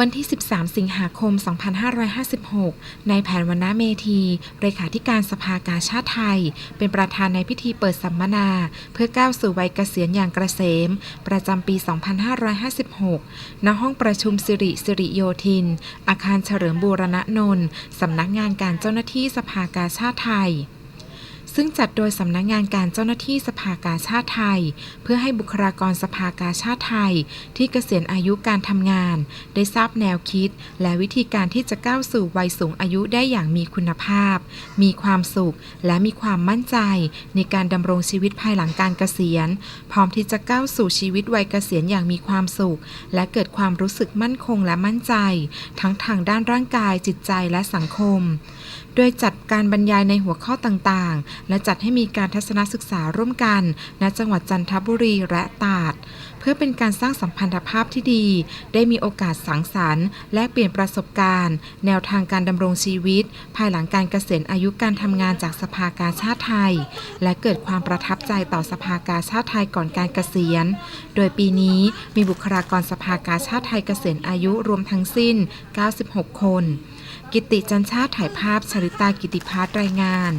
วันที่ 13 สิงหาคม 2556 นายแผนวรรณเมธี เลขาธิการสภากาชาติไทย เป็นประธานในพิธีเปิดสัมมนา เพื่อก้าวสู่วัยเกษียณอย่างกระเกษมประจำปี 2556 ณ ห้องประชุมสิริสิริโยธิน อาคารเฉลิมบูรณนนท์ สำนักงานการเจ้าหน้าที่สภากาชาติไทย ซึ่งจัดโดยสำนักงานการเจ้าหน้าที่สภากาชาติไทย เพื่อให้บุคลากรสภากาชาติไทย ที่เกษียณอายุการทำงาน ได้ทราบแนวคิด และวิธีการที่จะก้าวสู่วัยสูงอายุได้อย่างมีคุณภาพ มีความสุข และมีความมั่นใจ ในการดำรงชีวิตภายหลังการเกษียณ พร้อมที่จะก้าวสู่ชีวิตวัยเกษียณอย่างมีความสุข และเกิดความรู้สึกมั่นคงและมั่นใจ ทั้งทางด้านร่างกายจิตใจและสังคม โดยจัดการบรรยายในหัวข้อต่างๆและจัดให้มีการทัศนศึกษาร่วมกัน ณจังหวัดจันทบุรีและตราดเพื่อเป็นการสร้างสัมพันธภาพที่ดี ได้มีโอกาสสังสรรค์ แลกเปลี่ยนประสบการณ์ แนวทางการดำรงชีวิต ภายหลังการเกษียณอายุการทำงานจากสภากาชาติไทย และเกิดความประทับใจต่อสภากาชาติไทยก่อนการเกษียณ โดยปีนี้มีบุคลากรสภากาชาติไทยเกษียณอายุรวมทั้งสิ้น 96 คน กิติจันชาติถ่ายภาพชริตากิติพัฒน์รายงาน